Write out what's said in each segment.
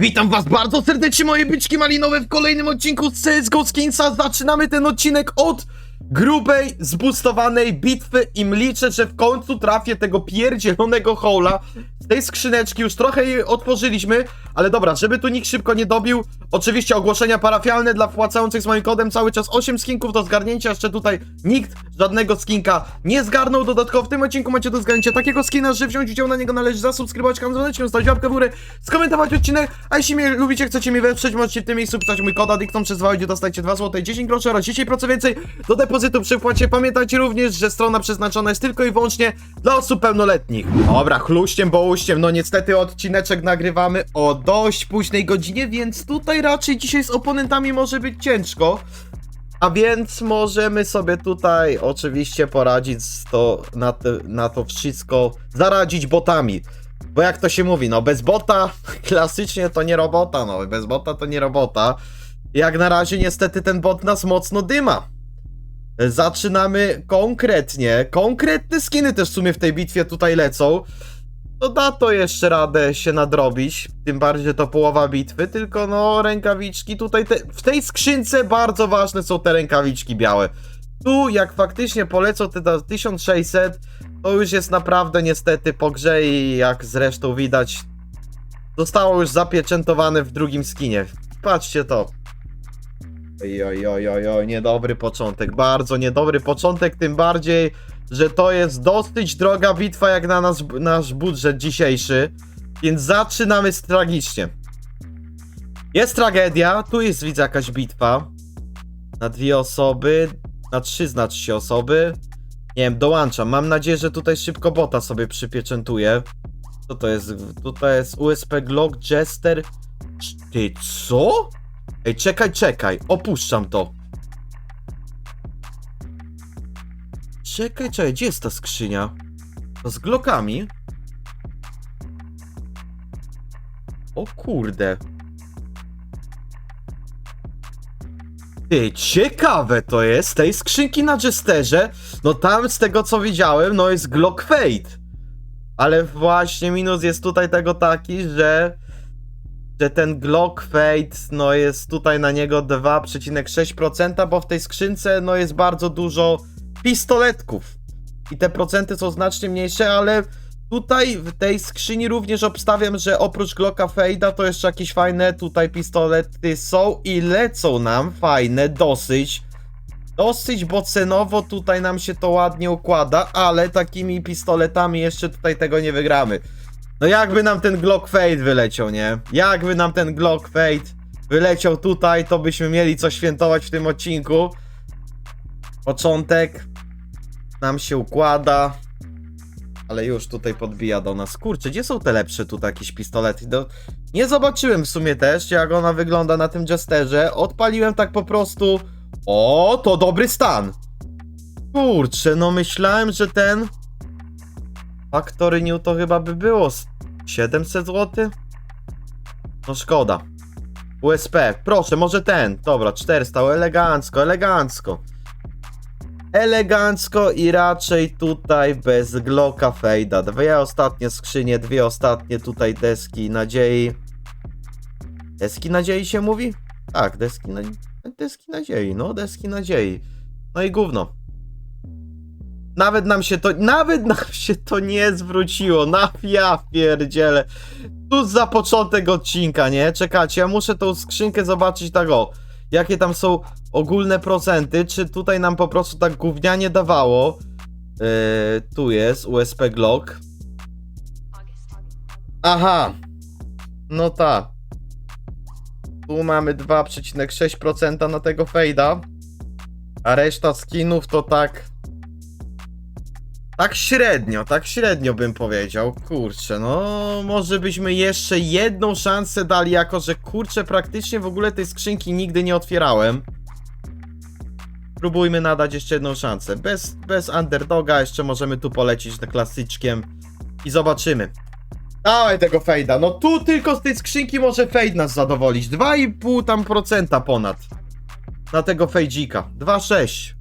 Witam was bardzo serdecznie moje byczki malinowe w kolejnym odcinku z CSGO Skinsa. Zaczynamy ten odcinek od grubej, zbustowanej bitwy i liczę, że w końcu trafię tego pierdzielonego hola. Z tej skrzyneczki już trochę jej otworzyliśmy, ale dobra, żeby tu nikt szybko nie dobił, oczywiście ogłoszenia parafialne dla wpłacających z moim kodem cały czas 8 skinków do zgarnięcia, jeszcze tutaj nikt żadnego skinka nie zgarnął, dodatkowo w tym odcinku macie do zgarnięcia takiego skina, że wziąć udział na niego należy zasubskrybować kanał, dzwoneczkiem, zostawić łapkę w górę, skomentować odcinek, a jeśli mnie lubicie, chcecie mnie wesprzeć, możecie w tym miejscu pisać mój kod Addicton przez 2 gdzie dostajecie 2 zł 10 groszy oraz 10% więcej do depozytu przy wpłacie. Pamiętajcie również, że strona przeznaczona jest tylko i wyłącznie dla osób pełnoletnich. Dobra, chluściem, bołuściem, no niestety odcineczek nagrywamy o dość późnej godzinie, więc tutaj raczej dzisiaj z oponentami może być ciężko. A więc możemy sobie tutaj oczywiście poradzić to, na, te, na to wszystko, zaradzić botami. Bo jak to się mówi, no bez bota klasycznie to nie robota, no bez bota to nie robota. Jak na razie niestety ten bot nas mocno dyma. Zaczynamy konkretnie, konkretne skiny też w sumie w tej bitwie tutaj lecą. No da to jeszcze radę się nadrobić, tym bardziej że to połowa bitwy, tylko no rękawiczki tutaj, te, w tej skrzynce bardzo ważne są te rękawiczki białe. Tu jak faktycznie polecą te do 1600, to już jest naprawdę niestety po grze i jak zresztą widać, zostało już zapieczętowane w drugim skinie. Patrzcie to. Oj, oj, oj, oj, niedobry początek, bardzo niedobry początek, tym bardziej, że to jest dosyć droga bitwa jak na nas, nasz budżet dzisiejszy, więc zaczynamy z tragicznie. Jest tragedia, tu jest widzę jakaś bitwa, na dwie osoby, na trzy znaczy się osoby, nie wiem, dołączam, mam nadzieję, że tutaj szybko bota sobie przypieczętuję. Co to jest? Tutaj jest USP Glock Jester. Ty co? Ej, czekaj, czekaj, opuszczam to. Czekaj, czekaj, gdzie jest ta skrzynia? To z glokami? O kurde. Ty, ciekawe to jest, tej skrzynki na Jesterze, no tam z tego co widziałem, no jest Glock Fate. Ale właśnie minus jest tutaj tego taki, że że ten Glock Fate, no jest tutaj na niego 2,6%, bo w tej skrzynce, no jest bardzo dużo pistoletków. I te procenty są znacznie mniejsze, ale tutaj w tej skrzyni również obstawiam, że oprócz Glocka Fade'a to jeszcze jakieś fajne tutaj pistolety są i lecą nam fajne dosyć. Dosyć, bo cenowo tutaj nam się to ładnie układa, ale takimi pistoletami jeszcze tutaj tego nie wygramy. No jakby nam ten Glock Fade wyleciał, nie? Jakby nam ten Glock Fade wyleciał tutaj, to byśmy mieli co świętować w tym odcinku. Początek nam się układa, ale już tutaj podbija do nas. Kurczę, gdzie są te lepsze tutaj jakieś pistolety? No, nie zobaczyłem w sumie też, jak ona wygląda na tym Jesterze. Odpaliłem tak po prostu. O, to dobry stan. Kurczę, no myślałem, że ten Factory New to chyba by było z 700 zł? No szkoda. USP, proszę, może ten. Dobra, 400, elegancko, elegancko. Elegancko i raczej tutaj bez Glocka Fejda. Dwie ostatnie skrzynie, dwie ostatnie tutaj deski nadziei. Deski nadziei się mówi? Tak, deski, na... deski nadziei, no deski nadziei. No i gówno. Nawet nam się to, nawet nam się to nie zwróciło. Na ja pierdzielę. Tu za początek odcinka, nie? Czekajcie, ja muszę tą skrzynkę zobaczyć tak o. Jakie tam są ogólne procenty, czy tutaj nam po prostu tak gównianie dawało. Yy, tu jest USP Glock. Aha. No tak. Tu mamy 2,6% na tego fejda. A reszta skinów to tak tak średnio, tak średnio bym powiedział. Kurczę, no może byśmy jeszcze jedną szansę dali, jako że kurczę praktycznie w ogóle tej skrzynki nigdy nie otwierałem. Próbujmy nadać jeszcze jedną szansę. Bez, bez underdoga jeszcze możemy tu polecieć na klasyczkiem i zobaczymy. Dawaj tego fejda. No tu tylko z tej skrzynki może fejd nas zadowolić. 2,5 tam procenta ponad. Na tego fejdzika. 2,6.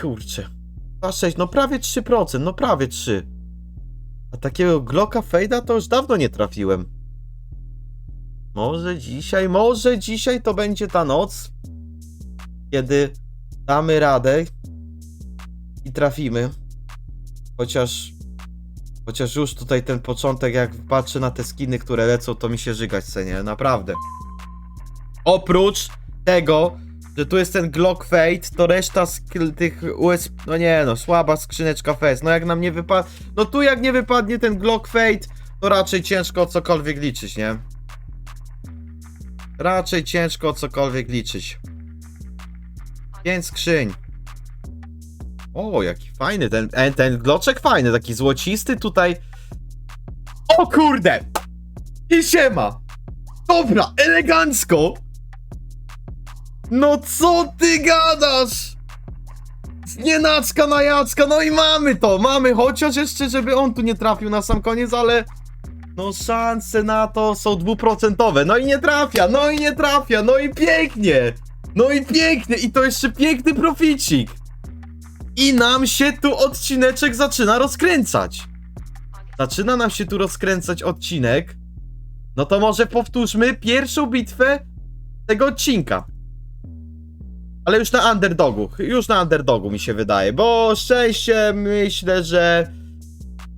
Kurczę. 2,6, no prawie 3%, no prawie 3. A takiego Glocka Fejda to już dawno nie trafiłem. Może dzisiaj, może dzisiaj to będzie ta noc, kiedy damy radę i trafimy. Chociaż, chociaż już tutaj ten początek, jak patrzę na te skiny, które lecą, to mi się żygać chce, nie? Naprawdę. Oprócz tego, że tu jest ten Glock Fate, to reszta tych USB... No nie no, słaba skrzyneczka Fest. No jak nam nie wypadnie... No tu jak nie wypadnie ten Glock Fate, to raczej ciężko o cokolwiek liczyć, nie? Raczej ciężko o cokolwiek liczyć. Pięć skrzyń. O, jaki fajny ten, e, ten gloczek fajny, taki złocisty tutaj. O kurde! I siema! Dobra, elegancko! No co ty gadasz? Z nienacka na jacka, no i mamy to, mamy, chociaż jeszcze, żeby on tu nie trafił na sam koniec, ale no szanse na to są dwuprocentowe, no i nie trafia, no i nie trafia, no i pięknie, no i pięknie, i to jeszcze piękny proficik. I nam się tu odcineczek zaczyna rozkręcać. Zaczyna nam się tu rozkręcać odcinek. No to może powtórzmy pierwszą bitwę tego odcinka. Ale już na underdogu. Już na underdogu mi się wydaje. Bo szczęście myślę, że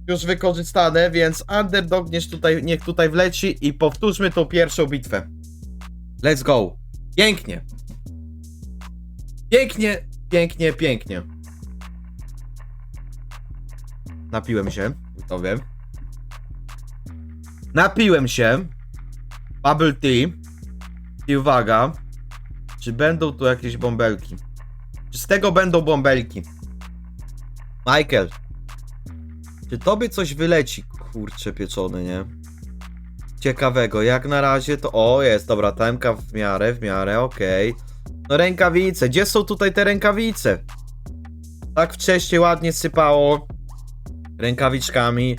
już wykorzystane, więc underdog niech tutaj, niech tutaj wleci i powtórzmy tą pierwszą bitwę. Let's go. Pięknie. Pięknie, pięknie, pięknie. Napiłem się, to wiem. Napiłem się. Bubble tea. I uwaga. Czy będą tu jakieś bąbelki? Czy z tego będą bąbelki? Michael. Czy tobie coś wyleci? Kurcze pieczone, nie? Ciekawego. Jak na razie to... O, jest, dobra, temka w miarę, w miarę, okej. No rękawice. Gdzie są tutaj te rękawice? Tak wcześniej ładnie sypało rękawiczkami.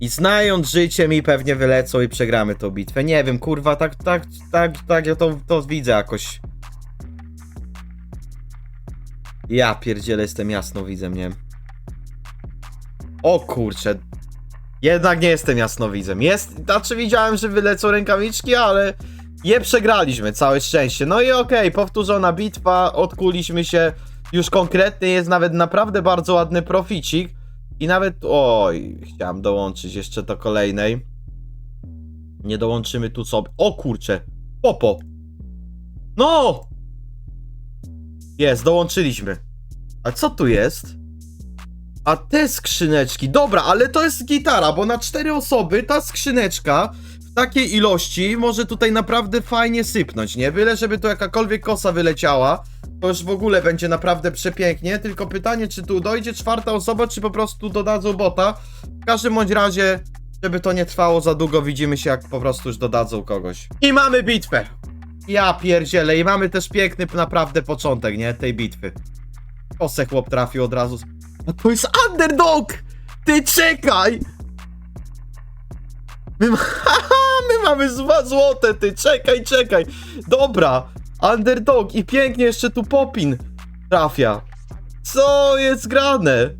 I znając życie mi pewnie wylecą i przegramy tą bitwę. Nie wiem, kurwa, tak, tak, tak, tak, ja to, to widzę jakoś. Ja pierdzielę, jestem jasno, widzę mnie. O kurczę. Jednak nie jestem jasnowidzem. Jest, znaczy widziałem, że wylecą rękawiczki, ale je przegraliśmy, całe szczęście. No i okej, powtórzona bitwa, odkuliśmy się. Już konkretnie jest nawet naprawdę bardzo ładny proficik. I nawet, oj, chciałem dołączyć jeszcze do kolejnej. Nie dołączymy tu sobie. O kurczę, popo. No! Jest, dołączyliśmy. A co tu jest? A te skrzyneczki, dobra, ale to jest gitara, bo na cztery osoby ta skrzyneczka w takiej ilości może tutaj naprawdę fajnie sypnąć, nie? Byle, żeby tu jakakolwiek kosa wyleciała, to już w ogóle będzie naprawdę przepięknie, tylko pytanie, czy tu dojdzie czwarta osoba, czy po prostu dodadzą bota. W każdym bądź razie, żeby to nie trwało za długo, widzimy się, jak po prostu już dodadzą kogoś. I mamy bitwę! Ja pierdzielę, i mamy też piękny naprawdę początek, nie? Tej bitwy. Kosę chłop trafił od razu. A to jest underdog! Ty czekaj! My, ma... My mamy zła złote, ty czekaj, czekaj. Dobra, underdog i pięknie jeszcze tu Popin trafia. Co jest grane?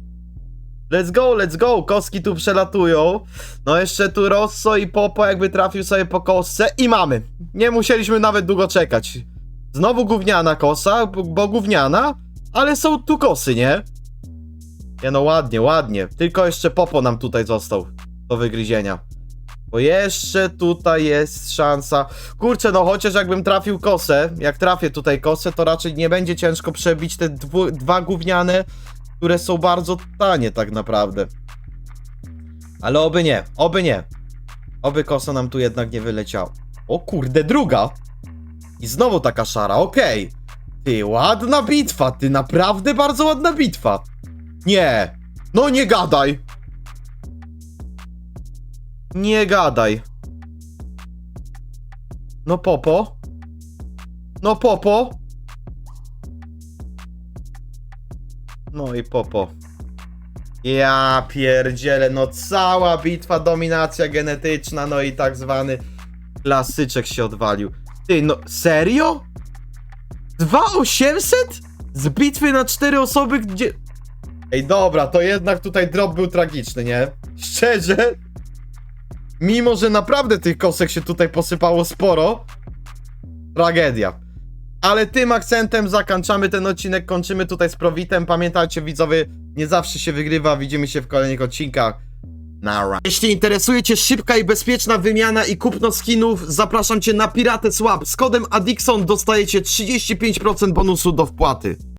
Let's go, let's go, koski tu przelatują. No jeszcze tu Rosso i Popo jakby trafił sobie po kosce i mamy. Nie musieliśmy nawet długo czekać. Znowu gówniana kosa, bo gówniana, ale są tu kosy, nie? Nie no, ładnie, ładnie. Tylko jeszcze Popo nam tutaj został do wygryzienia. Bo jeszcze tutaj jest szansa. Kurczę, no chociaż jakbym trafił kosę, jak trafię tutaj kosę, to raczej nie będzie ciężko przebić te dwa gówniane, które są bardzo tanie tak naprawdę. Ale oby nie, oby nie. Oby kosa nam tu jednak nie wyleciała. O kurde, druga! I znowu taka szara, okej. Ty, ładna bitwa, ty naprawdę bardzo ładna bitwa. Nie, no nie gadaj. Nie gadaj. No popo. No popo. No i popo. Ja pierdzielę, no cała bitwa, dominacja genetyczna, no i tak zwany klasyczek się odwalił. Ty, no serio? 2800? Z bitwy na cztery osoby, gdzie... Ej, dobra, to jednak tutaj drop był tragiczny, nie? Szczerze? Mimo, że naprawdę tych kosek się tutaj posypało sporo. Tragedia. Ale tym akcentem zakończamy ten odcinek, kończymy tutaj z Prowitem. Pamiętajcie widzowie, nie zawsze się wygrywa, widzimy się w kolejnych odcinkach. Nara. Jeśli interesuje Cię szybka i bezpieczna wymiana i kupno skinów, zapraszam Cię na Piratę Swap. Z kodem Adixon dostajecie 35% bonusu do wpłaty.